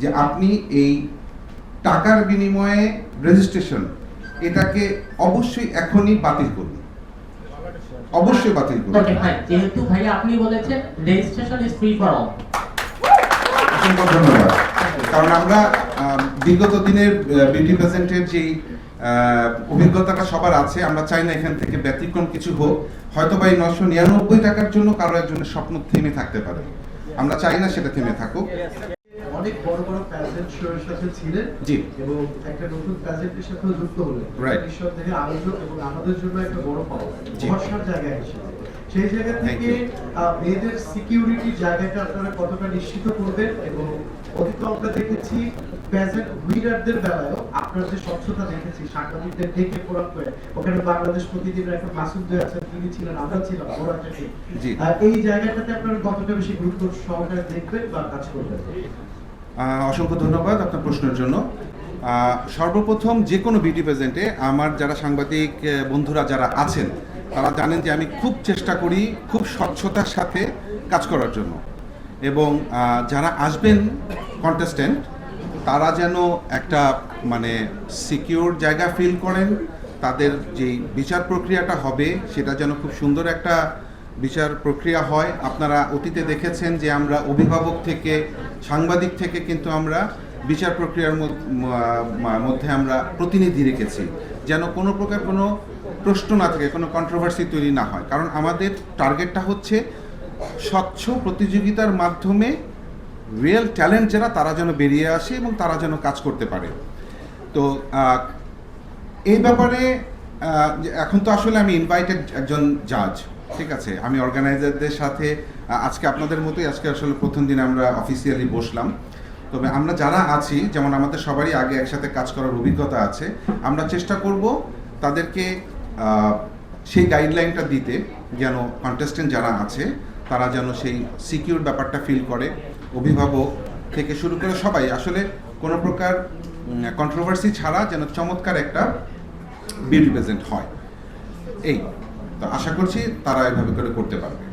যে আপনি এই টাকার বিনিময়ে রেজিস্ট্রেশন এটাকে অবশ্যই এখনই বাতিল করুন। অবশ্যই বাতিল করুন। ওকে যেহেতু ভাইয়া আপনি বলেছেন registration is free for all অসংখ্য ধন্যবাদ। কারণ আমরা বিগত দিনের বিউটি প্রেজেন্টের আহ, অভিজ্ঞতাটা সবার আছে আমরা চাই না এখান থেকে ব্যতিক্রম কিছু হোক। হয়তো বা এই নশো নিরানব্বই টাকার জন্য কারও একজনের স্বপ্ন থেমে থাকতে পারে। আমরা চাই না সেটা থেমে থাকুক। অনেক বড় বড় প্যাজেন্ট শোয়ের সাথে ছিলেন জি। এবং একটা নতুন প্যাজেন্টের সাথে যুক্ত হলেন। Right. নিঃসন্দেহে আয়োজক এবং আমাদের জন্য একটা বড় পাওয়া। ভরসার জায়গা হিসেবে। সেই জায়গা থেকে মেয়েদের সিকিউরিটির জায়গাটা আপনারা কতটা নিশ্চিত করবেন এবং অতীত আমরা দেখেছি প্যাজেন্ট উইনারদের বেলায়ও আপনার যে স্বচ্ছতা দেখেছি সাংবাদিকদের ডেকে প্রয়োগ করে ওখানে বাংলাদেশ প্রতিদিনের একটা মাসুদ দে আছেন তিনি ছিলেন আমরা ছিলাম বড় একটা আর এই জায়গাটাতে আপনারা কতটা বেশি গুরুত্ব সহকারে দেখবেন বা কাজ করবেন? অসংখ্য ধন্যবাদ আপনার প্রশ্নের জন্য। সর্বপ্রথম যে কোনো বিউটি প্রেজেন্টে আমার যারা সাংবাদিক বন্ধুরা যারা আছেন, তারা জানেন যে আমি খুব চেষ্টা করি খুব স্বচ্ছতার সাথে কাজ করার জন্য। এবং যারা আসবেন কন্টেস্ট্যান্ট তারা যেন একটা মানে সিকিউর জায়গা ফিল করেন, তাদের যেই বিচার প্রক্রিয়াটা হবে, সেটা যেন খুব সুন্দর একটা বিচার প্রক্রিয়া হয়। আপনারা অতীতে দেখেছেন যে আমরা অভিভাবক থেকে, সাংবাদিক থেকে কিন্তু আমরা বিচার প্রক্রিয়ার মধ্যে আমরা প্রতিনিধি রেখেছি। যেন কোনো প্রকার কোনো প্রশ্ন না থাকে, কোনো কন্ট্রোভার্সি তৈরি না হয়। কারণ আমাদের টার্গেটটা হচ্ছে স্বচ্ছ প্রতিযোগিতার মাধ্যমে রিয়েল ট্যালেন্ট যারা, তারা যেন বেরিয়ে আসে এবং তারা যেন কাজ করতে পারে। তো এই ব্যাপারে এখন তো আসলে আমি ইনভাইটেড একজন জাজ ঠিক আছে, আমি অর্গানাইজারদের সাথে আজকে আপনাদের মতোই, আজকে আসলে প্রথম দিন আমরা অফিসিয়ালি বসলাম। তবে আমরা যারা আছি, যেমন আমাদের সবারই আগে একসাথে কাজ করার অভিজ্ঞতা আছে, আমরা চেষ্টা করব তাদেরকে সেই গাইডলাইনটা দিতে, যেন কন্টেস্টেন্ট যারা আছে, তারা যেন সেই সিকিউর ব্যাপারটা ফিল করে। অভিভাবক থেকে শুরু করে সবাই, আসলে কোনো প্রকার কন্ট্রোভার্সি ছাড়া যেন চমৎকার একটা বিল প্রেজেন্ট হয়। এই তো আশা করছি তারা এভাবে করে করতে পারবে।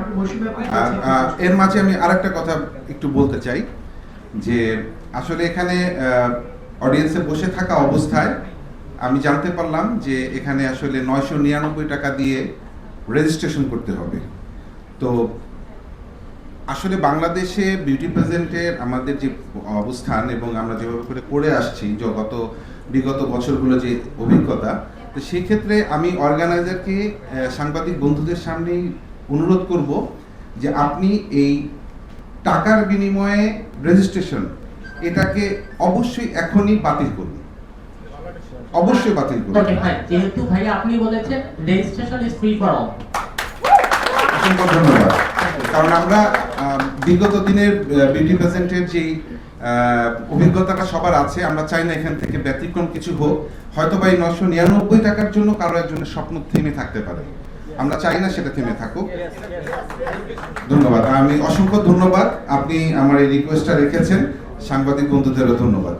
আপনি আর এর মাঝে আমি আরেকটা কথা একটু বলতে চাই যে আসলে এখানে অডিয়েন্সে বসে থাকা অবস্থায় আমি জানতে পারলাম যে এখানে আসলে নয়শো নিরানব্বই টাকা দিয়ে রেজিস্ট্রেশন করতে হবে। তো আসলে বাংলাদেশে বিউটি প্রেজেন্টের আমাদের যে অবস্থান এবং আমরা যেভাবে করে করে আসছি যে গত বিগত বছরগুলো যে অভিজ্ঞতা তো সেই ক্ষেত্রে আমি অর্গানাইজারকে সাংবাদিক বন্ধুদের সামনেই অনুরোধ করব যে আপনি এই টাকার বিনিময়ে রেজিস্ট্রেশন এটাকে অবশ্যই এখনই বাতিল করুন। অবশ্যই বাতিল করুন। যেহেতু ভাইয়া আপনি বলেছেন registration is free for all ধন্যবাদ। কারণ আমরা বিগত দিনের বিউটি প্রেজেন্টের যেই অভিজ্ঞতাটা সবার আছে, আমরা চাই না এখান থেকে ব্যতিক্রম কিছু হোক। হয়তো বা এই নশো নিরানব্বই টাকার জন্য কারও একজনের স্বপ্ন থেমে থাকতে পারে। আমরা চাই না সেটা থেমে থাকুক। ধন্যবাদ। আমি অসংখ্য ধন্যবাদ। আপনি আমার এই রিকোয়েস্টটা রেখেছেন। সাংবাদিক বন্ধুদেরও ধন্যবাদ।